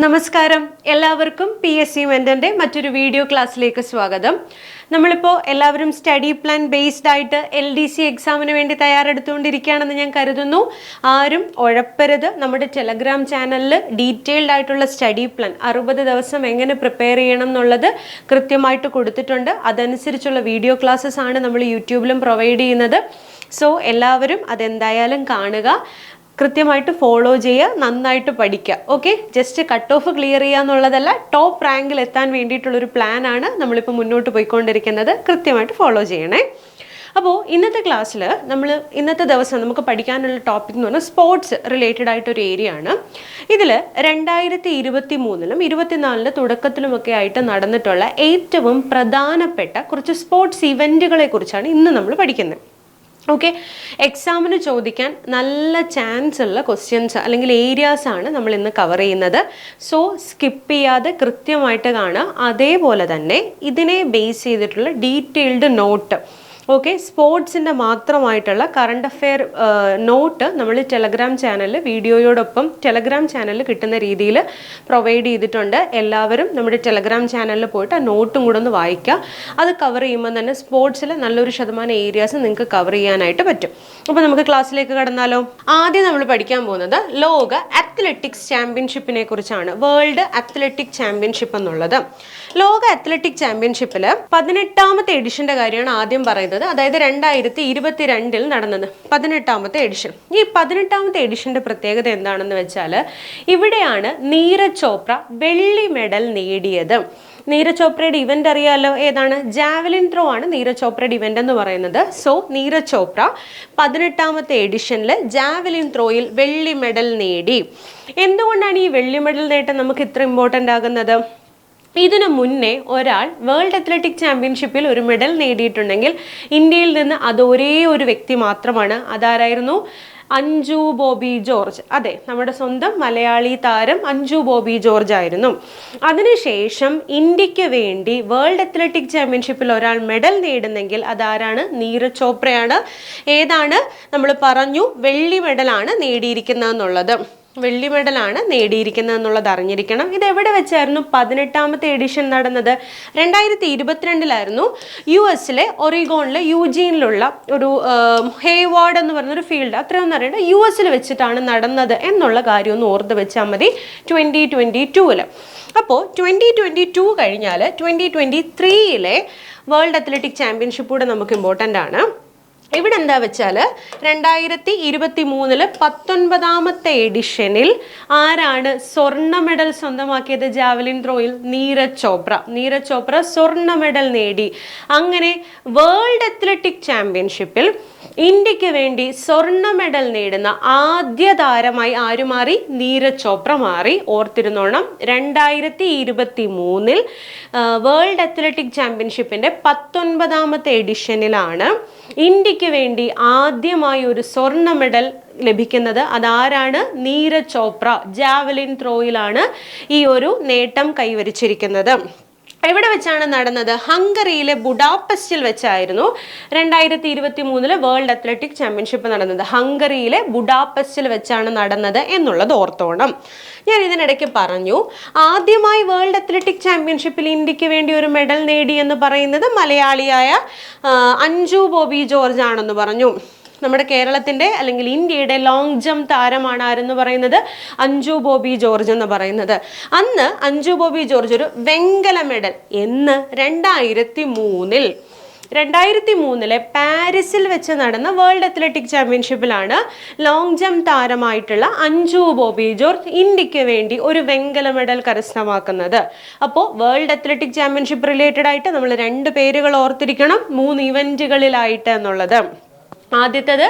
നമസ്കാരം. എല്ലാവർക്കും P S C മെന്റന്റെ മറ്റൊരു വീഡിയോ ക്ലാസ്സിലേക്ക് സ്വാഗതം. നമ്മളിപ്പോൾ എല്ലാവരും സ്റ്റഡി പ്ലാൻ ബേസ്ഡ് ആയിട്ട് എൽ ഡി സി എക്സാമിന് വേണ്ടി തയ്യാറെടുത്തുകൊണ്ടിരിക്കുകയാണെന്ന് ഞാൻ കരുതുന്നു. ആരും ഉഴപ്പരുത് നമ്മുടെ ടെലഗ്രാം ചാനലിൽ ഡീറ്റെയിൽഡ് ആയിട്ടുള്ള സ്റ്റഡി പ്ലാൻ അറുപത് ദിവസം എങ്ങനെ പ്രിപ്പയർ ചെയ്യണം എന്നുള്ളത് കൃത്യമായിട്ട് കൊടുത്തിട്ടുണ്ട്. അതനുസരിച്ചുള്ള വീഡിയോ ക്ലാസ്സസ് ആണ് നമ്മൾ യൂട്യൂബിലും പ്രൊവൈഡ് ചെയ്യുന്നത്. സോ എല്ലാവരും അതെന്തായാലും കാണുക. കൃത്യമായിട്ട് ഫോളോ ചെയ്യുക നന്നായിട്ട് പഠിക്കുക. Okay just cut off clear ചെയ്യുക എന്നുള്ളതല്ല ടോപ്പ് റാങ്കിൽ എത്താൻ വേണ്ടിയിട്ടുള്ളൊരു പ്ലാനാണ് നമ്മളിപ്പോൾ മുന്നോട്ട് പോയിക്കൊണ്ടിരിക്കുന്നത്. കൃത്യമായിട്ട് ഫോളോ ചെയ്യണേ. അപ്പോൾ ഇന്നത്തെ ക്ലാസ്സിൽ നമ്മൾ ഇന്നത്തെ ദിവസം നമുക്ക് പഠിക്കാനുള്ള ടോപ്പിക് എന്ന് പറഞ്ഞാൽ സ്പോർട്സ് റിലേറ്റഡ് ആയിട്ടൊരു ഏരിയ ആണ്. ഇതിൽ രണ്ടായിരത്തി ഇരുപത്തി മൂന്നിലും ഇരുപത്തിനാലിന്റെ തുടക്കത്തിലുമൊക്കെ ആയിട്ട് നടന്നിട്ടുള്ള ഏറ്റവും പ്രധാനപ്പെട്ട കുറച്ച് സ്പോർട്സ് ഇവന്റുകളെ കുറിച്ചാണ് ഇന്ന് നമ്മൾ പഠിക്കുന്നത്. ഓക്കെ എക്സാമിന് ചോദിക്കാൻ നല്ല ചാൻസ് ഉള്ള ക്വസ്റ്റ്യൻസ് അല്ലെങ്കിൽ ഏരിയാസ് ആണ് നമ്മൾ ഇന്ന് കവർ ചെയ്യുന്നത്. സോ സ്കിപ്പ് ചെയ്യാതെ കൃത്യമായിട്ട് കാണുക. അതേപോലെ തന്നെ ഇതിനെ ബേസ് ചെയ്തിട്ടുള്ള ഡീറ്റെയിൽഡ് നോട്ട് ഓക്കെ സ്പോർട്സിന്റെ മാത്രമായിട്ടുള്ള കറണ്ട് അഫെയർ നോട്ട് നമ്മൾ ടെലഗ്രാം ചാനലിൽ വീഡിയോയോടൊപ്പം ടെലഗ്രാം ചാനലിൽ കിട്ടുന്ന രീതിയിൽ പ്രൊവൈഡ് ചെയ്തിട്ടുണ്ട്. എല്ലാവരും നമ്മുടെ ടെലഗ്രാം ചാനലിൽ പോയിട്ട് ആ നോട്ടും കൂടെ ഒന്ന് വായിക്കുക. അത് കവർ ചെയ്യുമ്പോൾ തന്നെ സ്പോർട്സിൽ നല്ലൊരു ശതമാനം ഏരിയാസ് നിങ്ങൾക്ക് കവർ ചെയ്യാനായിട്ട് പറ്റും. അപ്പോൾ നമുക്ക് ക്ലാസ്സിലേക്ക് കടന്നാലോ? ആദ്യം നമ്മൾ പഠിക്കാൻ പോകുന്നത് ലോക അത്ലറ്റിക്സ് ചാമ്പ്യൻഷിപ്പിനെ കുറിച്ചാണ്. വേൾഡ് അത്ലറ്റിക് ചാമ്പ്യൻഷിപ്പ് എന്നുള്ളത്. ലോക അത്ലറ്റിക് ചാമ്പ്യൻഷിപ്പിൽ പതിനെട്ടാമത്തെ എഡിഷന്റെ കാര്യമാണ് ആദ്യം പറയുന്നത്. അതായത് രണ്ടായിരത്തി ഇരുപത്തിരണ്ടിൽ നടന്നത് പതിനെട്ടാമത്തെ എഡിഷൻ ഈ പതിനെട്ടാമത്തെ എഡിഷന്റെ പ്രത്യേകത എന്താണെന്ന് വെച്ചാൽ ഇവിടെയാണ് നീരജ് ചോപ്ര വെള്ളി മെഡൽ നേടിയത്. നീരജ് ചോപ്രയുടെ ഇവന്റ് അറിയാലോ? ഏതാണ്? ജാവലിൻ ത്രോ ആണ് നീരജ് ചോപ്രയുടെ ഇവന്റ് എന്ന് പറയുന്നത്. സോ നീരജ് ചോപ്ര പതിനെട്ടാമത്തെ എഡിഷനിൽ ജാവലിൻ ത്രോയിൽ വെള്ളി മെഡൽ നേടി. എന്തുകൊണ്ടാണ് ഈ വെള്ളി മെഡൽ നേട്ടം നമുക്ക് ഇത്ര ഇമ്പോർട്ടന്റ് ആകുന്നത്? ഇതിനു മുന്നേ ഒരാൾ വേൾഡ് അത്ലറ്റിക് ചാമ്പ്യൻഷിപ്പിൽ ഒരു മെഡൽ നേടിയിട്ടുണ്ടെങ്കിൽ ഇന്ത്യയിൽ നിന്ന് അത് ഒരേ ഒരു വ്യക്തി മാത്രമാണ്. അതാരായിരുന്നു? അഞ്ജു ബോബി ജോർജ്. അതെ നമ്മുടെ സ്വന്തം മലയാളി താരം അഞ്ജു ബോബി ജോർജ് ആയിരുന്നു. അതിനുശേഷം ഇന്ത്യയ്ക്ക് വേണ്ടി വേൾഡ് അത്ലറ്റിക് ചാമ്പ്യൻഷിപ്പിൽ ഒരാൾ മെഡൽ നേടുന്നെങ്കിൽ അതാരാണ്? നീരജ് ചോപ്രയാണ്. ഏതാണ്? നമ്മൾ പറഞ്ഞു വെള്ളി മെഡലാണ് നേടിയിരിക്കുന്നതെന്നുള്ളത്. വെള്ളി മെഡലാണ് നേടിയിരിക്കുന്നത് എന്നുള്ളത് അറിഞ്ഞിരിക്കണം. ഇത് എവിടെ വെച്ചായിരുന്നു? പതിനെട്ടാമത്തെ എഡിഷൻ നടന്നത് രണ്ടായിരത്തി ഇരുപത്തിരണ്ടിലായിരുന്നു യു എസിലെ ഒറിഗോണിലെ യൂജീനിലുള്ള ഒരു ഹേവാർഡ് എന്ന് പറഞ്ഞൊരു ഫീൽഡ്. അത്രയൊന്നും അറിയണ്ട. യു എസിൽ വെച്ചിട്ടാണ് നടന്നത് എന്നുള്ള കാര്യം ഒന്ന് ഓർത്ത് വെച്ചാൽ മതി. ട്വന്റി ട്വന്റി ടൂവിൽ അപ്പോൾ ട്വന്റി ട്വന്റി ടു കഴിഞ്ഞാൽ ട്വന്റി ട്വന്റി ത്രീയിലെ വേൾഡ് അത്ലറ്റിക് ചാമ്പ്യൻഷിപ്പ് കൂടെ നമുക്ക് ഇമ്പോർട്ടന്റ് ആണ്. ഇവിടെ എന്താ വെച്ചാൽ രണ്ടായിരത്തി ഇരുപത്തി മൂന്നിൽ പത്തൊൻപതാമത്തെ എഡിഷനിൽ ആരാണ് സ്വർണ മെഡൽ സ്വന്തമാക്കിയത്? ജാവലിൻ ത്രോയിൽ നീരജ് ചോപ്ര. നീരജ് ചോപ്ര സ്വർണ മെഡൽ നേടി. അങ്ങനെ വേൾഡ് അത്ലറ്റിക് ചാമ്പ്യൻഷിപ്പിൽ ഇന്ത്യയ്ക്ക് വേണ്ടി സ്വർണ മെഡൽ നേടുന്ന ആദ്യ താരമായി ആര് മാറി നീരജ് ചോപ്ര മാറി. ഓർത്തിരുന്നോണം രണ്ടായിരത്തി ഇരുപത്തി മൂന്നിൽ വേൾഡ് അത്ലറ്റിക് ചാമ്പ്യൻഷിപ്പിന്റെ പത്തൊൻപതാമത്തെ എഡിഷനിലാണ് ഇന്ത്യയ്ക്ക് വേണ്ടി ആദ്യമായി ഒരു സ്വർണ മെഡൽ ലഭിക്കുന്നത്. അതാരാണ്? നീരജ് ചോപ്ര ജാവലിൻ ത്രോയിലാണ് ഈ ഒരു നേട്ടം കൈവരിച്ചിരിക്കുന്നത്. എവിടെ വെച്ചാണ് നടന്നത്? ഹംഗറിയിലെ ബുഡാപെസ്റ്റിൽ വെച്ചായിരുന്നു രണ്ടായിരത്തി ഇരുപത്തി മൂന്നിൽ വേൾഡ് അത്ലറ്റിക് ചാമ്പ്യൻഷിപ്പ് നടന്നത്. ഹംഗറിയിലെ ബുഡാപെസ്റ്റിൽ വെച്ചാണ് നടന്നത് എന്നുള്ളത് ഓർത്തോണം. ഞാൻ ഇതിനിടയ്ക്ക് പറഞ്ഞു ആദ്യമായി വേൾഡ് അത്ലറ്റിക് ചാമ്പ്യൻഷിപ്പിൽ ഇന്ത്യയ്ക്ക് വേണ്ടി ഒരു മെഡൽ നേടി എന്ന് പറയുന്നത് മലയാളിയായ അഞ്ജു ബോബി ജോർജ് ആണെന്ന് പറഞ്ഞു. നമ്മുടെ കേരളത്തിന്റെ അല്ലെങ്കിൽ ഇന്ത്യയുടെ ലോങ് ജംപ് താരമാണ് ആരെന്ന് പറയുന്നത്? അഞ്ജു ബോബി ജോർജ് എന്ന് പറയുന്നത്. അന്ന് അഞ്ജു ബോബി ജോർജ് ഒരു വെങ്കല മെഡൽ എന്ന് രണ്ടായിരത്തി മൂന്നിൽ രണ്ടായിരത്തി മൂന്നിലെ പാരീസിൽ വെച്ച് നടന്ന വേൾഡ് അത്ലറ്റിക് ചാമ്പ്യൻഷിപ്പിലാണ് ലോങ് ജംപ് താരമായിട്ടുള്ള അഞ്ജു ബോബി ജോർജ് ഇന്ത്യയ്ക്ക് വേണ്ടി ഒരു വെങ്കല മെഡൽ കരസ്ഥമാക്കുന്നത്. അപ്പോൾ വേൾഡ് അത്ലറ്റിക് ചാമ്പ്യൻഷിപ്പ് റിലേറ്റഡ് ആയിട്ട് നമ്മൾ രണ്ട് പേരുകൾ ഓർത്തിരിക്കണം മൂന്ന് ഇവന്റുകളിലായിട്ട് എന്നുള്ളത്. ആദ്യത്തത്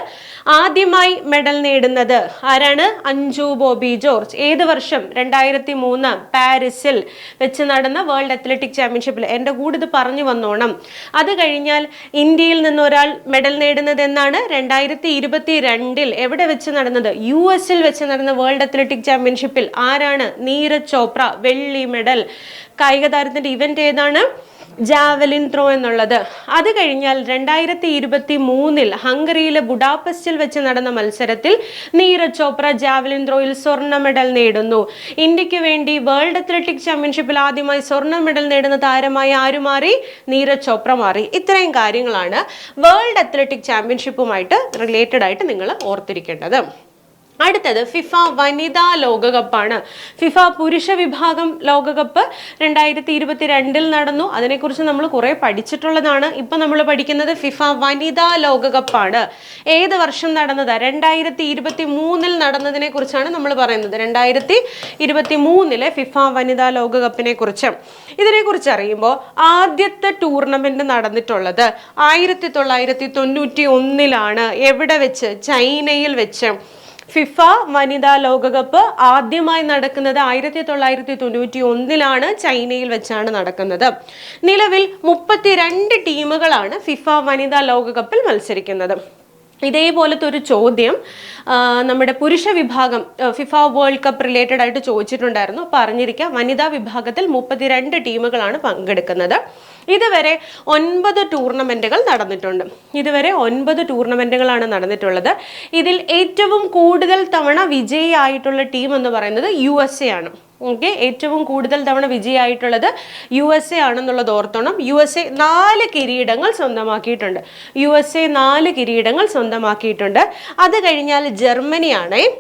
ആദ്യമായി മെഡൽ നേടുന്നത് ആരാണ്? അഞ്ജു ബോബി ജോർജ്. ഏത് വർഷം രണ്ടായിരത്തി മൂന്ന് പാരീസിൽ വെച്ച് നടന്ന വേൾഡ് അത്ലറ്റിക് ചാമ്പ്യൻഷിപ്പിൽ എന്റെ കൂടെ ഇത് പറഞ്ഞു വന്നോണം. അത് കഴിഞ്ഞാൽ ഇന്ത്യയിൽ നിന്ന് ഒരാൾ മെഡൽ നേടുന്നത് എന്നാണ് രണ്ടായിരത്തി ഇരുപത്തി രണ്ടിൽ എവിടെ വെച്ച് നടന്നത്? യു എസിൽ വെച്ച് നടന്ന വേൾഡ് അത്ലറ്റിക് ചാമ്പ്യൻഷിപ്പിൽ ആരാണ്? നീരജ് ചോപ്ര വെള്ളി മെഡൽ. കായിക താരത്തിന്റെ ഇവന്റ് ഏതാണ്? ജാവലിൻ ത്രോ എന്നുള്ളത്. അത് കഴിഞ്ഞാൽ രണ്ടായിരത്തി ഇരുപത്തി മൂന്നിൽ ഹംഗറിയിലെ ബുഡാപെസ്റ്റിൽ വെച്ച് നടന്ന മത്സരത്തിൽ നീരജ് ചോപ്ര ജാവലിൻ ത്രോയിൽ സ്വർണ മെഡൽ നേടുന്നു. ഇന്ത്യയ്ക്ക് വേണ്ടി വേൾഡ് അത്ലറ്റിക് ചാമ്പ്യൻഷിപ്പിൽ ആദ്യമായി സ്വർണ മെഡൽ നേടുന്ന താരമായി ആര് മാറി? നീരജ് ചോപ്ര മാറി. ഇത്രയും കാര്യങ്ങളാണ് വേൾഡ് അത്ലറ്റിക് ചാമ്പ്യൻഷിപ്പുമായിട്ട് റിലേറ്റഡ് ആയിട്ട് നിങ്ങൾ ഓർത്തിരിക്കേണ്ടത്. അടുത്തത് ഫിഫ വനിതാ ലോകകപ്പാണ്. ഫിഫ പുരുഷ വിഭാഗം ലോകകപ്പ് രണ്ടായിരത്തി ഇരുപത്തി രണ്ടിൽ നടന്നു. അതിനെക്കുറിച്ച് നമ്മൾ കുറേ പഠിച്ചിട്ടുള്ളതാണ്. ഇപ്പം നമ്മൾ പഠിക്കുന്നത് ഫിഫ വനിതാ ലോകകപ്പാണ്. ഏത് വർഷം നടന്നത്? രണ്ടായിരത്തി ഇരുപത്തി മൂന്നിൽ നടന്നതിനെ കുറിച്ചാണ് നമ്മൾ പറയുന്നത്. രണ്ടായിരത്തി ഇരുപത്തി മൂന്നിലെ ഫിഫ വനിതാ ലോകകപ്പിനെ കുറിച്ച് ഇതിനെക്കുറിച്ച് അറിയുമ്പോൾ ആദ്യത്തെ ടൂർണമെന്റ് നടന്നിട്ടുള്ളത് ആയിരത്തി തൊള്ളായിരത്തി തൊണ്ണൂറ്റി ഒന്നിലാണ് എവിടെ വെച്ച്? ചൈനയിൽ വെച്ച്. ഫിഫ വനിതാ ലോകകപ്പ് ആദ്യമായി നടക്കുന്നത് ആയിരത്തി തൊള്ളായിരത്തി തൊണ്ണൂറ്റി ഒന്നിലാണ് ചൈനയിൽ വെച്ചാണ് നടക്കുന്നത്. നിലവിൽ മുപ്പത്തിരണ്ട് ടീമുകളാണ് ഫിഫ വനിതാ ലോകകപ്പിൽ മത്സരിക്കുന്നത്. ഇതേപോലത്തെ ഒരു ചോദ്യം നമ്മുടെ പുരുഷ വിഭാഗം ഫിഫ വേൾഡ് കപ്പ് റിലേറ്റഡ് ആയിട്ട് ചോദിച്ചിട്ടുണ്ടായിരുന്നു. അപ്പോൾ അറിഞ്ഞിരിക്കുക വനിതാ വിഭാഗത്തിൽ മുപ്പത്തിരണ്ട് ടീമുകളാണ് പങ്കെടുക്കുന്നത്. ഇതുവരെ ഒൻപത് ടൂർണമെന്റുകൾ നടന്നിട്ടുണ്ട്. ഇതുവരെ ഒൻപത് ടൂർണമെന്റുകളാണ് നടന്നിട്ടുള്ളത്. ഇതിൽ ഏറ്റവും കൂടുതൽ തവണ വിജയിയായിട്ടുള്ള ടീം എന്ന് പറയുന്നത് യു എസ് എ ആണ്. ഓക്കെ? ഏറ്റവും കൂടുതൽ തവണ വിജയമായിട്ടുള്ളത് യു എസ് എ ആണെന്നുള്ളത് ഓർത്തോണം. യു എസ് എ നാല് കിരീടങ്ങൾ സ്വന്തമാക്കിയിട്ടുണ്ട്. യു എസ് എ നാല് കിരീടങ്ങൾ സ്വന്തമാക്കിയിട്ടുണ്ട്. അത് കഴിഞ്ഞാൽ ജർമ്മനിയാണേ.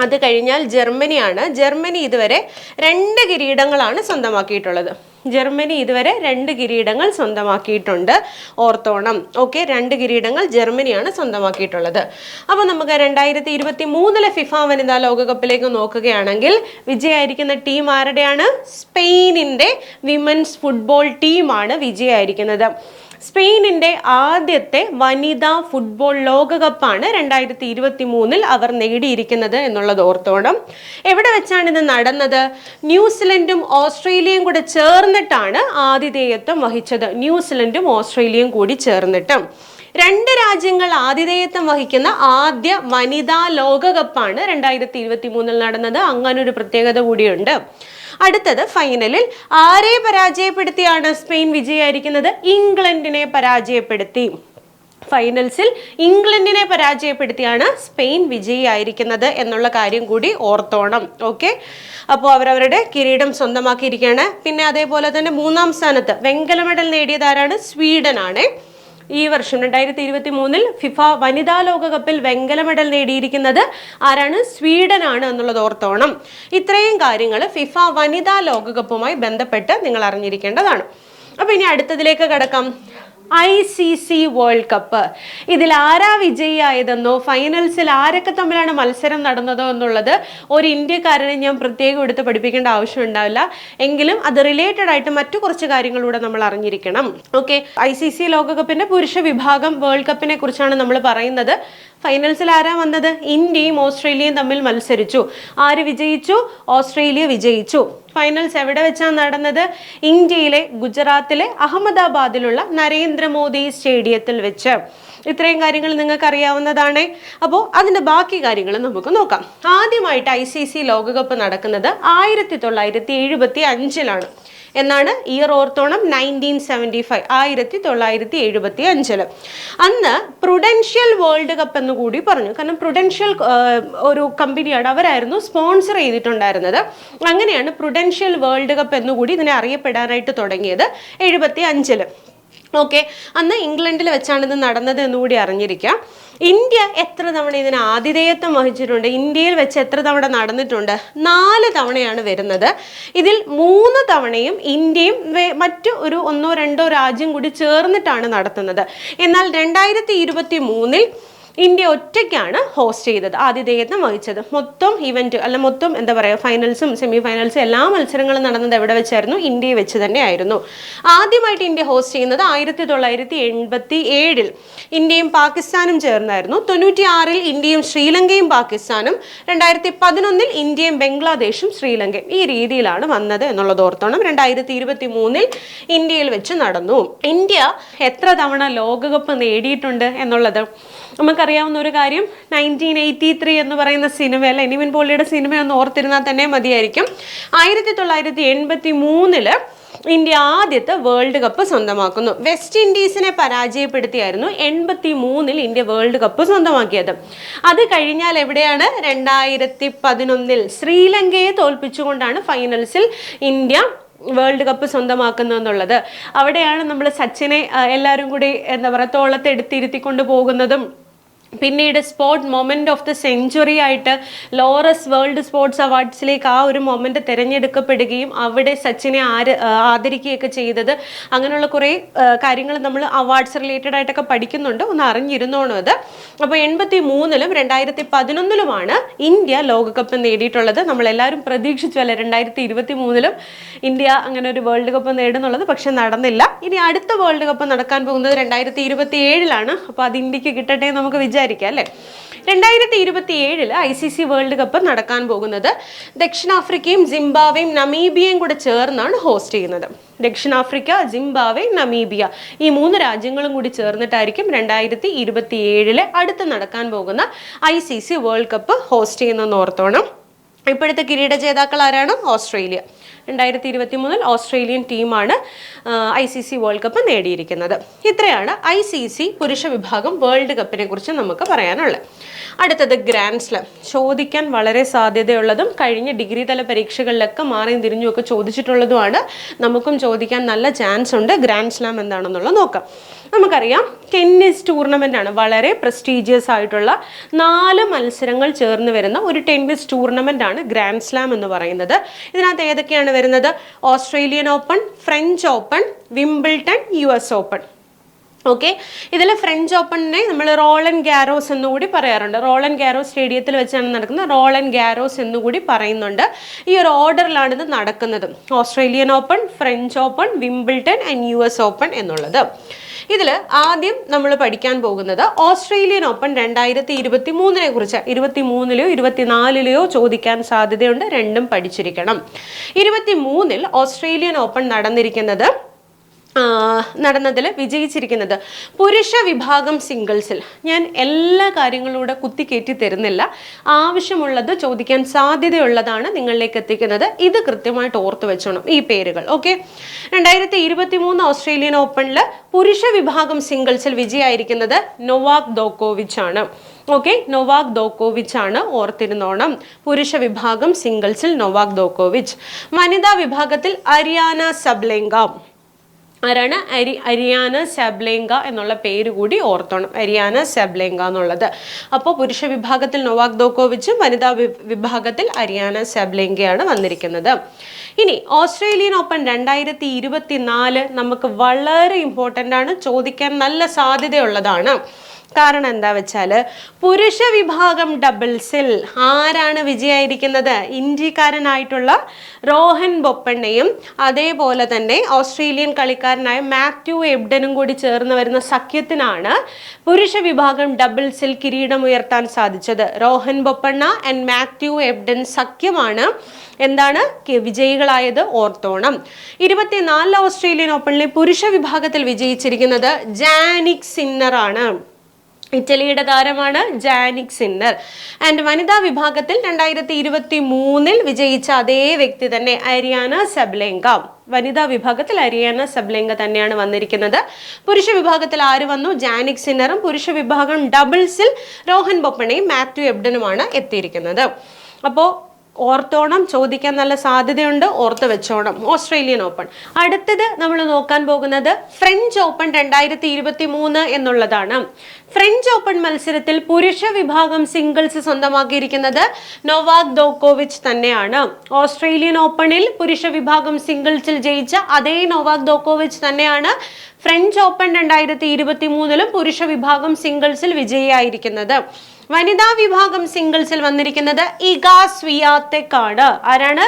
അത് കഴിഞ്ഞാൽ ജർമ്മനിയാണ്. ജർമ്മനി ഇതുവരെ രണ്ട് കിരീടങ്ങളാണ് സ്വന്തമാക്കിയിട്ടുള്ളത്. ജർമ്മനി ഇതുവരെ രണ്ട് കിരീടങ്ങൾ സ്വന്തമാക്കിയിട്ടുണ്ട് ഓർത്തോണം. ഓക്കെ രണ്ട് കിരീടങ്ങൾ ജർമ്മനിയാണ് സ്വന്തമാക്കിയിട്ടുള്ളത്. അപ്പോൾ നമുക്ക് രണ്ടായിരത്തി ഇരുപത്തി മൂന്നിലെ ഫിഫ വനിതാ ലോകകപ്പിലേക്ക് നോക്കുകയാണെങ്കിൽ വിജയായിരിക്കുന്ന ടീം ആരുടെയാണ്? സ്പെയിനിന്റെ വിമൻസ് ഫുട്ബോൾ ടീമാണ് വിജയായിരിക്കുന്നത്. സ്പെയിനിന്റെ ആദ്യത്തെ വനിതാ ഫുട്ബോൾ ലോകകപ്പാണ് രണ്ടായിരത്തി ഇരുപത്തി മൂന്നിൽ അവർ നേടിയിരിക്കുന്നത് എന്നുള്ളത് ഓർത്തോണം. എവിടെ വെച്ചാണ് ഇത് നടന്നത്? ന്യൂസിലൻഡും ഓസ്ട്രേലിയയും കൂടെ ചേർന്നിട്ടാണ് ആതിഥേയത്വം വഹിച്ചത്. ന്യൂസിലൻഡും ഓസ്ട്രേലിയയും കൂടി ചേർന്നിട്ട്. രണ്ട് രാജ്യങ്ങൾ ആതിഥേയത്വം വഹിക്കുന്ന ആദ്യ വനിതാ ലോകകപ്പാണ് രണ്ടായിരത്തി ഇരുപത്തി മൂന്നിൽ നടന്നത്. അങ്ങനൊരു പ്രത്യേകത കൂടിയുണ്ട്. അടുത്തത് ഫൈനലിൽ ആരെ പരാജയപ്പെടുത്തിയാണ് സ്പെയിൻ വിജയായിരിക്കുന്നത് ഇംഗ്ലണ്ടിനെ പരാജയപ്പെടുത്തി. ഫൈനൽസിൽ ഇംഗ്ലണ്ടിനെ പരാജയപ്പെടുത്തിയാണ് സ്പെയിൻ വിജയിയായിരിക്കുന്നത് എന്നുള്ള കാര്യം കൂടി ഓർത്തോണം. ഓക്കെ? അപ്പോൾ അവരവരുടെ കിരീടം സ്വന്തമാക്കിയിരിക്കുകയാണ്. പിന്നെ അതേപോലെ തന്നെ മൂന്നാം സ്ഥാനത്ത് വെങ്കല മെഡൽ നേടിയതാരാണ് സ്വീഡനാണ്. ഈ വർഷം രണ്ടായിരത്തി ഇരുപത്തി മൂന്നിൽ ഫിഫ വനിതാ ലോകകപ്പിൽ വെങ്കല മെഡൽ നേടിയിരിക്കുന്നത് ആരാണ്? സ്വീഡനാണ് എന്നുള്ളത് ഓർത്തോണം. ഇത്രയും കാര്യങ്ങൾ ഫിഫ വനിതാ ലോകകപ്പുമായി ബന്ധപ്പെട്ട് നിങ്ങൾ അറിഞ്ഞിരിക്കേണ്ടതാണ്. അപ്പൊ ഇനി അടുത്തതിലേക്ക് കടക്കാം. I C C world cup ഇതിൽ ആരാ വിജയിയായതെന്നോ ഫൈനൽസിൽ ആരൊക്കെ തമ്മിലാണ് മത്സരം നടന്നതോ എന്നുള്ളത് ഒരു ഇന്ത്യക്കാരനെ ഞാൻ പ്രത്യേകം എടുത്ത് പഠിപ്പിക്കേണ്ട ആവശ്യം ഉണ്ടാവില്ല. എങ്കിലും അത് റിലേറ്റഡ് ആയിട്ട് മറ്റു കുറച്ച് കാര്യങ്ങളിലൂടെ നമ്മൾ അറിഞ്ഞിരിക്കണം. ഓക്കെ ഐ സി സി ലോകകപ്പിന്റെ പുരുഷ വിഭാഗം വേൾഡ് കപ്പിനെ കുറിച്ചാണ് നമ്മൾ പറയുന്നത്. ഫൈനൽസിൽ ആരാ വന്നത്? ഇന്ത്യയും ഓസ്ട്രേലിയയും തമ്മിൽ മത്സരിച്ചു. ആര് വിജയിച്ചു? ഓസ്ട്രേലിയ വിജയിച്ചു. ഫൈനൽസ് എവിടെ വെച്ചാണ് നടന്നത്? ഇന്ത്യയിലെ ഗുജറാത്തിലെ അഹമ്മദാബാദിലുള്ള നരേന്ദ്രമോദി സ്റ്റേഡിയത്തിൽ വെച്ച്. ഇത്രയും കാര്യങ്ങൾ നിങ്ങൾക്ക് അറിയാവുന്നതാണ് അപ്പോൾ അതിന്റെ ബാക്കി കാര്യങ്ങൾ നമുക്ക് നോക്കാം. ആദ്യമായിട്ട് ഐ സി സി ലോകകപ്പ് നടക്കുന്നത് ആയിരത്തി തൊള്ളായിരത്തി എഴുപത്തി അഞ്ചിലാണ്. എന്നാണ് ഇയർ ഓർത്തോണം നയന്റീൻ സെവന്റി ഫൈവ് ആയിരത്തി തൊള്ളായിരത്തി എഴുപത്തി അഞ്ചിൽ അന്ന് പ്രുഡൻഷ്യൽ വേൾഡ് കപ്പ് എന്ന് കൂടി പറഞ്ഞു. കാരണം പ്രുഡൻഷ്യൽ ഒരു കമ്പനിയാണ് അവരായിരുന്നു സ്പോൺസർ ചെയ്തിട്ടുണ്ടായിരുന്നത്. അങ്ങനെയാണ് പ്രുഡൻഷ്യൽ വേൾഡ് കപ്പ് എന്നുകൂടി ഇതിനെ അറിയപ്പെടാനായിട്ട് തുടങ്ങിയത് എഴുപത്തി അഞ്ചിൽ ഓക്കെ അന്ന് ഇംഗ്ലണ്ടിൽ വെച്ചാണ് ഇത് നടന്നത് എന്നുകൂടി അറിഞ്ഞിരിക്കാം. ഇന്ത്യ എത്ര തവണ ഇതിന് ആതിഥേയത്വം വഹിച്ചിട്ടുണ്ട്? ഇന്ത്യയിൽ വെച്ച് എത്ര തവണ നടന്നിട്ടുണ്ട്? നാല് തവണയാണ് വരുന്നത്. ഇതിൽ മൂന്ന് തവണയും ഇന്ത്യയും മറ്റു ഒരു ഒന്നോ രണ്ടോ രാജ്യം കൂടി ചേർന്നിട്ടാണ് നടത്തുന്നത്. എന്നാൽ രണ്ടായിരത്തി ഇരുപത്തി മൂന്നിൽ ഇന്ത്യ ഒറ്റയ്ക്കാണ് ഹോസ്റ്റ് ചെയ്തത്. ആതിഥേയത്വം വഹിച്ചത്. മൊത്തം ഇവന്റ് അല്ല മൊത്തം എന്താ പറയുക ഫൈനൽസും സെമി ഫൈനൽസും എല്ലാ മത്സരങ്ങളും നടന്നത് എവിടെ വെച്ചായിരുന്നു? ഇന്ത്യയെ വെച്ച് തന്നെയായിരുന്നു. ആദ്യമായിട്ട് ഇന്ത്യ ഹോസ്റ്റ് ചെയ്യുന്നത് ആയിരത്തി തൊള്ളായിരത്തി എൺപത്തി ഏഴിൽ ഇന്ത്യയും പാകിസ്ഥാനും ചേർന്നായിരുന്നു. തൊണ്ണൂറ്റി ആറിൽ ഇന്ത്യയും ശ്രീലങ്കയും പാകിസ്ഥാനും രണ്ടായിരത്തി പതിനൊന്നിൽ ഇന്ത്യയും ബംഗ്ലാദേശും ശ്രീലങ്കയും. ഈ രീതിയിലാണ് വന്നത് എന്നുള്ളത് ഓർത്തോണം. രണ്ടായിരത്തി ഇരുപത്തി മൂന്നിൽ ഇന്ത്യയിൽ വെച്ച് നടന്നു. ഇന്ത്യ എത്ര തവണ ലോകകപ്പ് നേടിയിട്ടുണ്ട് എന്നുള്ളത് നമുക്കറിയാവുന്ന ഒരു കാര്യം നയന്റീൻ എയ്റ്റി ത്രീ എന്ന് പറയുന്ന സിനിമ അല്ലെ? നിവിൻ പോളിയുടെ സിനിമ ഒന്ന് ഓർത്തിരുന്നാൽ തന്നെ മതിയായിരിക്കും. ആയിരത്തി തൊള്ളായിരത്തി എൺപത്തി മൂന്നിൽ ഇന്ത്യ ആദ്യത്തെ വേൾഡ് കപ്പ് സ്വന്തമാക്കുന്നു. വെസ്റ്റ് ഇൻഡീസിനെ പരാജയപ്പെടുത്തിയായിരുന്നു എൺപത്തി മൂന്നിൽ ഇന്ത്യ വേൾഡ് കപ്പ് സ്വന്തമാക്കിയത്. അത് കഴിഞ്ഞാൽ എവിടെയാണ്? രണ്ടായിരത്തി പതിനൊന്നിൽ ശ്രീലങ്കയെ തോൽപ്പിച്ചുകൊണ്ടാണ് ഫൈനൽസിൽ ഇന്ത്യ വേൾഡ് കപ്പ് സ്വന്തമാക്കുന്നതെന്നുള്ളത്. അവിടെയാണ് നമ്മൾ സച്ചിനെ എല്ലാവരും കൂടി എന്താ പറയുക തോളത്തെടുത്തിരുത്തിക്കൊണ്ട് പോകുന്നതും പിന്നീട് sport moment of the century ആയിട്ട് ലോറസ് വേൾഡ് സ്പോർട്സ് അവാർഡ്സിലേക്ക് ആ ഒരു മൊമെന്റ് തിരഞ്ഞെടുക്കപ്പെടുകയും അവിടെ സച്ചിനെ ആര് ആദരിക്കുകയൊക്കെ ചെയ്തത്. അങ്ങനെയുള്ള കുറേ കാര്യങ്ങൾ നമ്മൾ അവാർഡ്സ് റിലേറ്റഡ് ആയിട്ടൊക്കെ പഠിക്കുന്നുണ്ട്. ഒന്ന് അറിഞ്ഞിരുന്നോണം അത്. അപ്പോൾ എൺപത്തി മൂന്നിലും രണ്ടായിരത്തി പതിനൊന്നിലുമാണ് ഇന്ത്യ ലോകകപ്പ് നേടിയിട്ടുള്ളത്. നമ്മളെല്ലാവരും പ്രതീക്ഷിച്ചു അല്ലേ? രണ്ടായിരത്തി ഇരുപത്തി മൂന്നിലും ഇന്ത്യ അങ്ങനെ ഒരു വേൾഡ് കപ്പ് നേടുന്നുള്ളത് പക്ഷെ നടന്നില്ല. ഇനി അടുത്ത വേൾഡ് കപ്പ് നടക്കാൻ പോകുന്നത് രണ്ടായിരത്തി ഇരുപത്തി ഏഴിലാണ് അപ്പോൾ അത് ഇന്ത്യയ്ക്ക് കിട്ടട്ടെ നമുക്ക് വിചാരിക്കാം അല്ലേ? രണ്ടായിരത്തി ഇരുപത്തി ഏഴിൽ I C C world cup നടക്കാൻ പോകുന്നത് ദക്ഷിണാഫ്രിക്കയും ജിംബാവയും നമീബിയയും കൂടെ ചേർന്നാണ് ഹോസ്റ്റ് ചെയ്യുന്നത്. ദക്ഷിണാഫ്രിക്ക ജിംബാവെ നമീബിയ ഈ മൂന്ന് രാജ്യങ്ങളും കൂടി ചേർന്നിട്ടായിരിക്കും രണ്ടായിരത്തി ഇരുപത്തി ഏഴിലെ അടുത്ത് നടക്കാൻ പോകുന്ന I C C world cup host ചെയ്യുന്നതെന്ന് ഓർത്തോണം. ഇപ്പോഴത്തെ കിരീട ജേതാക്കൾ ആരാണ്? ഓസ്ട്രേലിയ. രണ്ടായിരത്തി ഇരുപത്തി മൂന്നിൽ ഓസ്ട്രേലിയൻ ടീമാണ് I C C world cup നേടിയിരിക്കുന്നത്. ഇത്രയാണ് ഐ സി സി പുരുഷ വിഭാഗം വേൾഡ് കപ്പിനെ കുറിച്ച് നമുക്ക് പറയാനുള്ളത്. അടുത്തത് ഗ്രാൻഡ് സ്ലാം ചോദിക്കാൻ വളരെ സാധ്യതയുള്ളതും കഴിഞ്ഞ ഡിഗ്രി തല പരീക്ഷകളിലൊക്കെ മാറിയും തിരിഞ്ഞും ഒക്കെ ചോദിച്ചിട്ടുള്ളതുമാണ്. നമുക്കും ചോദിക്കാൻ നല്ല ചാൻസ് ഉണ്ട്. ഗ്രാൻഡ് സ്ലാം എന്താണെന്നുള്ളത് നോക്കാം. നമുക്കറിയാം ടെന്നീസ് ടൂർണമെന്റ് ആണ് വളരെ പ്രസ്റ്റീജിയസ് ആയിട്ടുള്ള നാല് മത്സരങ്ങൾ ചേർന്ന് വരുന്ന ഒരു ടെന്നീസ് ടൂർണമെന്റ് ആണ് ഗ്രാൻഡ് സ്ലാം എന്ന് പറയുന്നത്. ഇതിനകത്ത് ഏതൊക്കെയാണ് വരുന്നത്? Australian open French open Wimbledon U S open okay ഇതിൽ ഫ്രഞ്ച് ഓപ്പണിനെ നമ്മൾ റോളൻ ഗാരോസ് എന്നുകൂടി പറയാറുണ്ട്. റോളൻ ഗാരോസ് സ്റ്റേഡിയത്തിൽ വെച്ചാണ് നടക്കുന്നത്. റോളൻ ഗാരോസ് എന്നുകൂടി പറയുന്നുണ്ട്. ഈ ഒരു ഓർഡറിലാണ് ഇത് നടക്കുന്നത്. Australian open French open Wimbledon and U S open എന്നുള്ളത്. ഇതിൽ ആദ്യം നമ്മൾ പഠിക്കാൻ പോകുന്നത് ഓസ്ട്രേലിയൻ ഓപ്പൺ രണ്ടായിരത്തി ഇരുപത്തി മൂന്നിനെ കുറിച്ച്. ഇരുപത്തി മൂന്നിലെയോ ഇരുപത്തിനാലിലെയോ ചോദിക്കാൻ സാധ്യതയുണ്ട്. രണ്ടും പഠിച്ചിരിക്കണം. ഇരുപത്തി മൂന്നിൽ ഓസ്ട്രേലിയൻ ഓപ്പൺ നടന്നിരിക്കുന്നത് നടന്നതിൽ വിജയിച്ചിരിക്കുന്നത് പുരുഷ വിഭാഗം സിംഗിൾസിൽ. ഞാൻ എല്ലാ കാര്യങ്ങളൂടെ കുത്തിക്കയറ്റി തരുന്നില്ല. ആവശ്യമുള്ളത് ചോദിക്കാൻ സാധ്യതയുള്ളതാണ് നിങ്ങളിലേക്ക് എത്തിക്കുന്നത്. ഇത് കൃത്യമായിട്ട് ഓർത്ത് വെച്ചോണം ഈ പേരുകൾ ഓക്കെ? രണ്ടായിരത്തി ഇരുപത്തി മൂന്ന് ഓസ്ട്രേലിയൻ ഓപ്പണിൽ പുരുഷ വിഭാഗം സിംഗിൾസിൽ വിജയായിരിക്കുന്നത് നൊവാക് ദോക്കോവിച്ച് ആണ് ഓക്കെ? നൊവാക് ദോക്കോവിച്ച് ആണ് ഓർത്തിരുന്നോണം പുരുഷ വിഭാഗം സിംഗിൾസിൽ നൊവാക് ദോക്കോവിച്ച്. വനിതാ വിഭാഗത്തിൽ അരിയാന സബ്ലെങ്ക ആരാണ്? അരി അരിയാന സബ്ലേങ്ക എന്നുള്ള പേര് കൂടി ഓർത്തോണം. അരിയാന സബ്ലേങ്ക എന്നുള്ളത്. അപ്പോൾ പുരുഷ വിഭാഗത്തിൽ നൊവാക് ദോക്കോവിച്ചും വനിതാ വിഭാഗത്തിൽ അരിയാന സബ്ലേങ്കയാണ് വന്നിരിക്കുന്നത്. ഇനി ഓസ്ട്രേലിയൻ ഓപ്പൺ രണ്ടായിരത്തി ഇരുപത്തി നാല് നമുക്ക് വളരെ ഇമ്പോർട്ടന്റ് ആണ്. ചോദിക്കാൻ നല്ല സാധ്യതയുള്ളതാണ്. കാരണം എന്താ വെച്ചാൽ പുരുഷ വിഭാഗം ഡബിൾസിൽ ആരാണ് വിജയായിരിക്കുന്നത്? ഇന്ത്യക്കാരനായിട്ടുള്ള റോഹൻ ബൊപ്പണ്ണയും അതേപോലെ തന്നെ ഓസ്ട്രേലിയൻ കളിക്കാരനായ മാത്യു എബ്ഡനും കൂടി ചേർന്ന് വരുന്ന സഖ്യത്തിനാണ് പുരുഷ വിഭാഗം ഡബിൾസിൽ കിരീടമുയർത്താൻ സാധിച്ചത്. Rohan Bopanna and Matthew Ebden സഖ്യമാണ്. എന്താണ്? വിജയികളായത് ഓർത്തോണം. ഇരുപത്തിനാല് ഓസ്ട്രേലിയൻ ഓപ്പണിലെ പുരുഷ വിഭാഗത്തിൽ വിജയിച്ചിരിക്കുന്നത് ജാനിക് സിന്നറാണ്. ഇറ്റലിയുടെ താരമാണ് ജാനിക് സിന്നർ. ആൻഡ് വനിതാ വിഭാഗത്തിൽ രണ്ടായിരത്തി ഇരുപത്തി മൂന്നിൽ വിജയിച്ച അതേ വ്യക്തി തന്നെ അരിയാന സബ്ലേങ്ക. വനിതാ വിഭാഗത്തിൽ അരിയാന സബ്ലേങ്ക തന്നെയാണ് വന്നിരിക്കുന്നത്. പുരുഷ വിഭാഗത്തിൽ ആര് വന്നു? ജാനിക് സിന്നറും പുരുഷ വിഭാഗം ഡബിൾസിൽ രോഹൻ ബൊപ്പണയും മാത്യു എബ്ഡനുമാണ് എത്തിയിരിക്കുന്നത്. അപ്പോൾ ഓർത്തോണം ചോദിക്കാൻ നല്ല സാധ്യതയുണ്ട് ഓർത്ത് വെച്ചോണം. Australian open. അടുത്തത് നമ്മൾ നോക്കാൻ പോകുന്നത് ഫ്രഞ്ച് ഓപ്പൺ രണ്ടായിരത്തി ഇരുപത്തി മൂന്ന് എന്നുള്ളതാണ്. ഫ്രഞ്ച് ഓപ്പൺ മത്സരത്തിൽ പുരുഷ വിഭാഗം സിംഗിൾസ് സ്വന്തമാക്കിയിരിക്കുന്നത് നൊവാക് ദോക്കോവിച്ച് തന്നെയാണ്. ഓസ്ട്രേലിയൻ ഓപ്പണിൽ പുരുഷ വിഭാഗം സിംഗിൾസിൽ ജയിച്ച അതേ നൊവാക് ദോക്കോവിച്ച് തന്നെയാണ് ഫ്രഞ്ച് ഓപ്പൺ രണ്ടായിരത്തി ഇരുപത്തി മൂന്നിലും പുരുഷ വിഭാഗം സിംഗിൾസിൽ വിജയിയായിരിക്കുന്നത്. വനിതാ വിഭാഗം സിംഗിൾസിൽ വന്നിരിക്കുന്നത് ഇഗാ സ്വിയാത്തക് ആണ് ആരാണ്?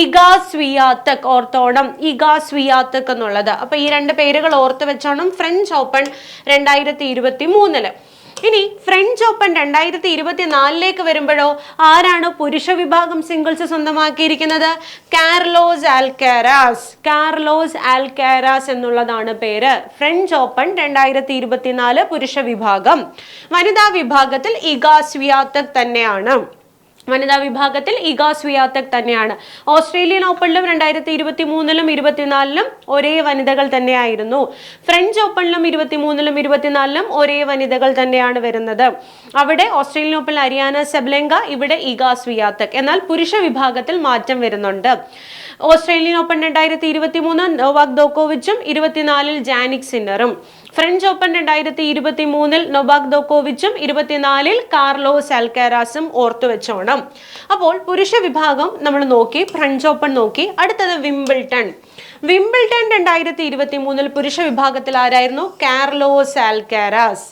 ഇഗാ സ്വിയാത്തക് ഓർത്തോണം. ഇഗാ സ്വിയാത്തക് എന്നുള്ളത്. അപ്പൊ ഈ രണ്ട് പേരുകൾ ഓർത്ത് വെച്ചോണം ഫ്രഞ്ച് ഓപ്പൺ രണ്ടായിരത്തി ഇരുപത്തി മൂന്നിൽ ഇനി ഫ്രഞ്ച് ഓപ്പൺ രണ്ടായിരത്തി ഇരുപത്തിനാലിലേക്ക് വരുമ്പോഴോ ആരാണ് പുരുഷ വിഭാഗം സിംഗിൾസ് സ്വന്തമാക്കിയിരിക്കുന്നത്? കാർലോസ് ആൽക്കാരാസ് കാർലോസ് ആൽക്കാരാസ് എന്നുള്ളതാണ് പേര്. ഫ്രഞ്ച് ഓപ്പൺ രണ്ടായിരത്തി ഇരുപത്തിനാല് പുരുഷ വിഭാഗം. വനിതാ വിഭാഗത്തിൽ ഇഗാ സ്വിയാത്തക് തന്നെയാണ്. വനിതാ വിഭാഗത്തിൽ ഇഗാ സ്വിയാത്തക് തന്നെയാണ്. ഓസ്ട്രേലിയൻ ഓപ്പണിലും രണ്ടായിരത്തി ഇരുപത്തി മൂന്നിലും ഇരുപത്തിനാലിലും ഒരേ വനിതകൾ തന്നെയായിരുന്നു. ഫ്രഞ്ച് ഓപ്പണിലും ഇരുപത്തി മൂന്നിലും ഇരുപത്തിനാലിലും ഒരേ വനിതകൾ തന്നെയാണ് വരുന്നത്. അവിടെ ഓസ്ട്രേലിയൻ ഓപ്പണിൽ അരിയാന സെബ്ലെങ്ക ഇവിടെ ഇഗാ സ്വിയാത്തക് എന്നാൽ പുരുഷ വിഭാഗത്തിൽ മാറ്റം വരുന്നുണ്ട്. ഓസ്ട്രേലിയൻ ഓപ്പൺ രണ്ടായിരത്തി ഇരുപത്തി മൂന്ന് നോവാക് ദോക്കോവിച്ചും ഇരുപത്തിനാലിൽ ജാനിക് സിന്നറും. ഫ്രഞ്ച് ഓപ്പൺ രണ്ടായിരത്തി ഇരുപത്തി മൂന്നിൽ നൊബാക് ദോക്കോവിച്ചും ഇരുപത്തിനാലിൽ കാർലോസ് അൽക്കാരാസും ഓർത്തുവെച്ചോണം അപ്പോൾ പുരുഷ വിഭാഗം നമ്മൾ നോക്കി ഫ്രഞ്ച് ഓപ്പൺ നോക്കി. അടുത്തത് വിംബിൾട്ടൺ. വിംബിൾട്ടൺ രണ്ടായിരത്തി ഇരുപത്തി മൂന്നിൽ പുരുഷ വിഭാഗത്തിൽ ആരായിരുന്നു? കാർലോസ് ആൽക്കാരാസ്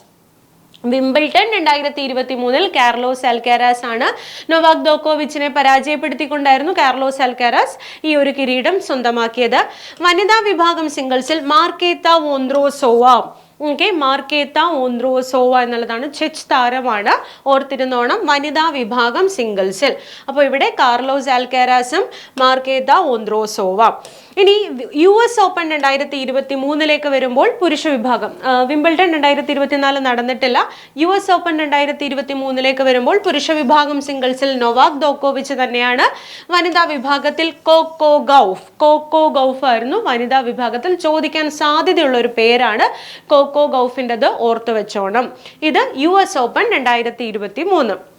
വിംബിൾട്ടൺ രണ്ടായിരത്തി ഇരുപത്തി മൂന്നിൽ കാർലോസ് അൽക്കാരാസ് ആണ് നൊവാക് ദോക്കോവിച്ചിനെ പരാജയപ്പെടുത്തിക്കൊണ്ടായിരുന്നു കാർലോസ് അൽക്കാരാസ് ഈ ഒരു കിരീടം സ്വന്തമാക്കിയത്. വനിതാ വിഭാഗം സിംഗിൾസിൽ മാർക്കേത്ത വോന്ത്രോസോവ ഓക്കെ മാർക്കേത്ത ഓന്ത്രോസോവ എന്നുള്ളതാണ് ചെച്ച് താരമാണ്. ഓർത്തിരുന്നോണം വനിതാ വിഭാഗം സിംഗിൾസിൽ. അപ്പോൾ ഇവിടെ കാർലോസ് ആൽക്കാരാസും മാർക്കേത്ത ഓന്ത്രോസോവ ഇനി യു എസ് ഓപ്പൺ രണ്ടായിരത്തി ഇരുപത്തി മൂന്നിലേക്ക് വരുമ്പോൾ പുരുഷ വിഭാഗം. വിംബിൾട്ടൺ രണ്ടായിരത്തി ഇരുപത്തിനാല് നടന്നിട്ടില്ല. യു എസ് ഓപ്പൺ രണ്ടായിരത്തി ഇരുപത്തി മൂന്നിലേക്ക് വരുമ്പോൾ പുരുഷ വിഭാഗം സിംഗിൾസിൽ നൊവാക് ദോക്കോവിച്ച് തന്നെയാണ്. വനിതാ വിഭാഗത്തിൽ കോക്കോ ഗൗഫ്. കോക്കോ ഗൗഫ് ആയിരുന്നു വനിതാ വിഭാഗത്തിൽ ചോദിക്കാൻ സാധ്യതയുള്ള ഒരു പേരാണ് കോക്കോ ഗൗഫിന്റെത് ഓർത്തു വെച്ചോണം. ഇത് യു എസ് ഓപ്പൺ രണ്ടായിരത്തി ഇരുപത്തി മൂന്ന്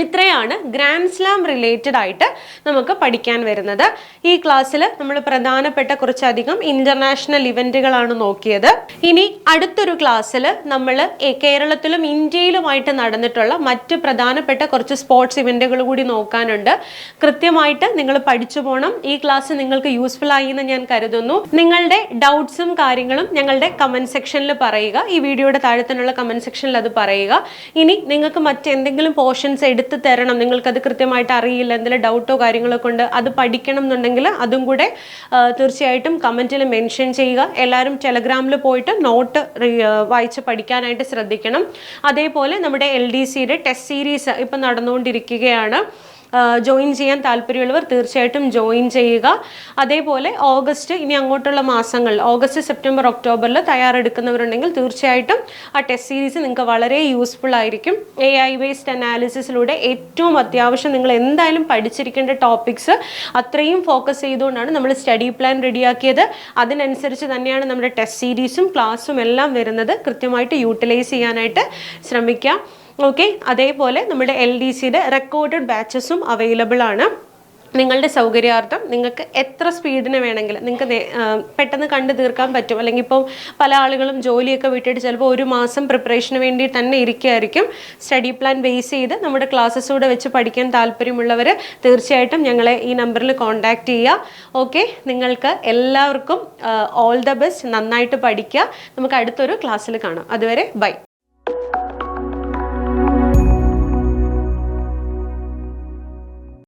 ഇത്രയാണ് ഗ്രാൻഡ് സ്ലാം റിലേറ്റഡ് ആയിട്ട് നമുക്ക് പഠിക്കാൻ വരുന്നത്. ഈ ക്ലാസ്സിൽ നമ്മൾ പ്രധാനപ്പെട്ട കുറച്ചധികം ഇന്റർനാഷണൽ ഇവന്റുകളാണ് നോക്കിയത്. ഇനി അടുത്തൊരു ക്ലാസ്സിൽ നമ്മൾ കേരളത്തിലും ഇന്ത്യയിലുമായിട്ട് നടന്നിട്ടുള്ള മറ്റ് പ്രധാനപ്പെട്ട കുറച്ച് സ്പോർട്സ് ഇവന്റുകൾ കൂടി നോക്കാനുണ്ട്. കൃത്യമായിട്ട് നിങ്ങൾ പഠിച്ചു പോകണം ഈ ക്ലാസ് നിങ്ങൾക്ക് യൂസ്ഫുൾ ആയി എന്ന് ഞാൻ കരുതുന്നു. നിങ്ങളുടെ ഡൗട്ട്സും കാര്യങ്ങളും ഞങ്ങളുടെ കമന്റ് സെക്ഷനിൽ പറയുക. ഈ വീഡിയോയുടെ താഴെ തന്നെയുള്ള കമന്റ് സെക്ഷനിൽ അത് പറയുക. ഇനി നിങ്ങൾക്ക് മറ്റെന്തെങ്കിലും പോർഷൻസ് എടുത്തു തരണം. നിങ്ങൾക്കത് കൃത്യമായിട്ട് അറിയില്ല. എന്തെങ്കിലും ഡൗട്ടോ കാര്യങ്ങളൊക്കെ ഉണ്ട് അത് പഠിക്കണം എന്നുണ്ടെങ്കിൽ അതും കൂടെ തീർച്ചയായിട്ടും കമന്റിൽ മെൻഷൻ ചെയ്യുക. എല്ലാവരും ടെലഗ്രാമിൽ പോയിട്ട് നോട്ട് വായിച്ച് പഠിക്കാനായിട്ട് ശ്രദ്ധിക്കണം. അതേപോലെ നമ്മുടെ എൽ ഡി സിയുടെ ടെസ്റ്റ് സീരീസ് ഇപ്പം നടന്നുകൊണ്ടിരിക്കുകയാണ്. ജോയിൻ ചെയ്യാൻ താല്പര്യമുള്ളവർ തീർച്ചയായിട്ടും ജോയിൻ ചെയ്യുക. അതേപോലെ ഓഗസ്റ്റ് ഇനി അങ്ങോട്ടുള്ള മാസങ്ങൾ ഓഗസ്റ്റ് സെപ്റ്റംബർ ഒക്ടോബറിൽ തയ്യാറെടുക്കുന്നവരുണ്ടെങ്കിൽ തീർച്ചയായിട്ടും ആ ടെസ്റ്റ് സീരീസ് നിങ്ങൾക്ക് വളരെ യൂസ്ഫുൾ ആയിരിക്കും. എ ഐ ബേസ്ഡ് അനാലിസിസിലൂടെ ഏറ്റവും അത്യാവശ്യം നിങ്ങൾ എന്തായാലും പഠിച്ചിരിക്കേണ്ട ടോപ്പിക്സ് അത്രയും ഫോക്കസ് ചെയ്തുകൊണ്ടാണ് നമ്മൾ സ്റ്റഡി പ്ലാൻ റെഡിയാക്കിയത് അതിനനുസരിച്ച് തന്നെയാണ് നമ്മുടെ ടെസ്റ്റ് സീരീസും ക്ലാസ്സും എല്ലാം വരുന്നത്. കൃത്യമായിട്ട് യൂട്ടിലൈസ് ചെയ്യാനായിട്ട് ശ്രമിക്കുക ഓക്കെ അതേപോലെ നമ്മുടെ എൽ ഡി സിയുടെ റെക്കോർഡഡ് ബാച്ചസും അവൈലബിൾ ആണ്. നിങ്ങളുടെ സൗകര്യാർത്ഥം നിങ്ങൾക്ക് എത്ര സ്പീഡിന് വേണമെങ്കിലും നിങ്ങൾക്ക് പെട്ടെന്ന് കണ്ടു തീർക്കാൻ പറ്റും. അല്ലെങ്കിൽ ഇപ്പോൾ പല ആളുകളും ജോലിയൊക്കെ വിട്ടിട്ട് ചിലപ്പോൾ ഒരു മാസം പ്രിപ്പറേഷന് വേണ്ടി തന്നെ ഇരിക്കുകയായിരിക്കും സ്റ്റഡി പ്ലാൻ ബേസ് ചെയ്ത് നമ്മുടെ ക്ലാസ്സസ് കൂടെ വെച്ച് പഠിക്കാൻ താല്പര്യമുള്ളവർ തീർച്ചയായിട്ടും ഞങ്ങളെ ഈ നമ്പറിൽ കോൺടാക്റ്റ് ചെയ്യുക. ഓക്കെ നിങ്ങൾക്ക് എല്ലാവർക്കും ഓൾ ദ ബെസ്റ്റ് നന്നായിട്ട് പഠിക്കുക. നമുക്ക് അടുത്തൊരു ക്ലാസ്സിൽ കാണാം. അതുവരെ ബൈ